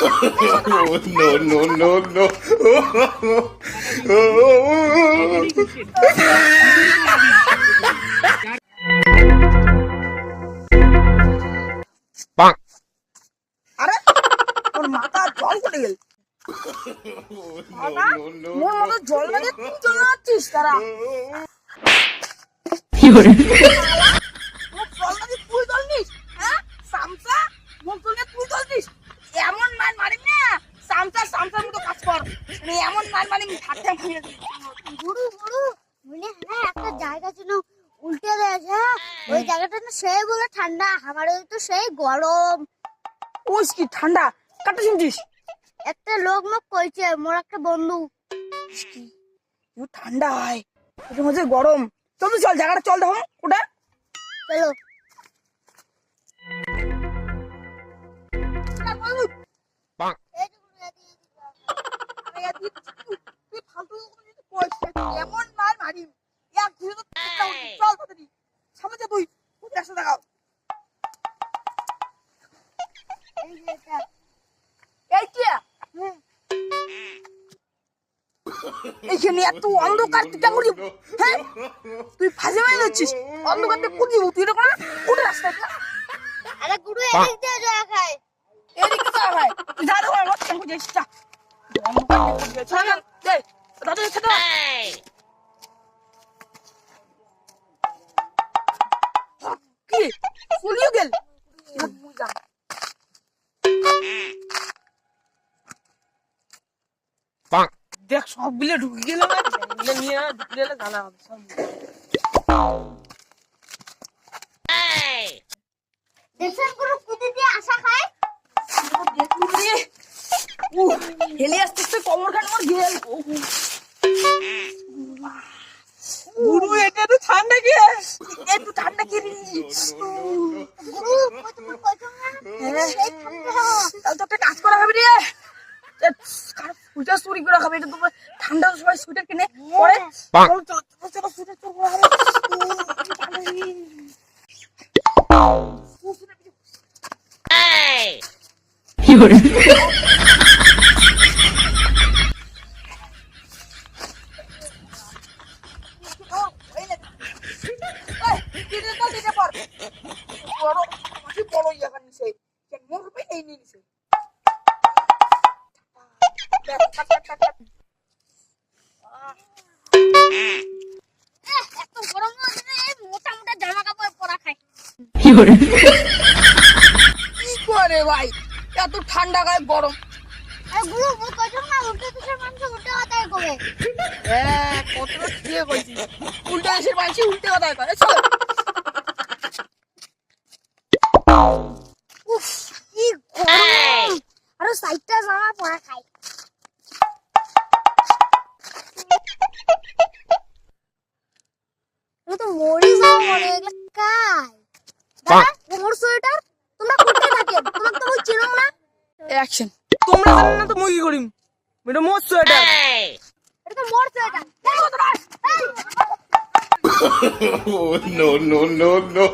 no, no, no, no. আরে ওর মাথা জল পড়ে গেল মোর মতো জল লাগে তুই জল আছিস তারা মোর জল লাগে তুই জল নিস হ্যাঁ সামসা মোর জল নিয়ে তুই জল নিস এমন মার মারিম না সামসা সামসার মতো কাজ কর মানে এমন মার মারিম হাতটা ভাঙিয়ে গুরু গুরু মনে হ্যাঁ একটা জায়গা ছিল উল্টে গেছে ওই জায়গাটা না সেই বলে ঠান্ডা আমার ওই তো সেই গরম। ওই কি ঠান্ডা? কাটা শুনছিস? একটা লোক মুখ কইছে মোর একটা বন্ধু। ঠান্ডা হয় মধ্যে গরম। চল চল জায়গাটা চল দেখো ওটা। চলো। চল তাড়াতাড়ি সামনে যা তুই তুই রাস্তা দেখাও এই কি এইখানে এত অন্ধকার তুই কেন হ্যাঁ তুই ফাঁসে মেরে যাচ্ছিস অন্ধকার দিয়ে কুদি তুই উঠে রাস্তায় যা। আরে গুরু এদিক দিয়ে জয়া খায় এদিকে যা ভাই তুই আমার কেন যাচ্ছিস যা অন্ধকার দাদু এসে দেখ সব বিলে ঢুকে গেলে না? নিয়ে ঢুকে গেলে জানা হবে সব দেখছেন গুরু কুদি দিয়ে আশা খায়? হেলে আসতে আসতে কমর খান আমার গেল গুরু এটা তো ঠান্ডা কি? একটু ঠান্ডা কি ঠান্ডা। তাহলে তো একটা কাজ করা হবে রে। সুইটার চুরি করে খাবে এটা তো ঠান্ডা সবাই সুইটার কিনে পরে চলো চলো সুইটার চুরি করে খাবে গরম হচ্ছে না, এই এত উল্টে দেশের মানুষ উল্টে কথাই কবে হ্যাঁ কতটা ঠিক কইছি উল্টো দেশের মানুষ উল্টে কথা করে উফ, কি গরম। আরও সাইটটা জামা পরা খায় কাই দাদা মোর সোয়েটার তোমরা কোথায় থাকেন তোমার তো মই চিনো না অ্যাকশন তোমরা জানো না তো মুই কি করিম এটা মোট সোয়েটার এটা তো more sweater no, no, no, no.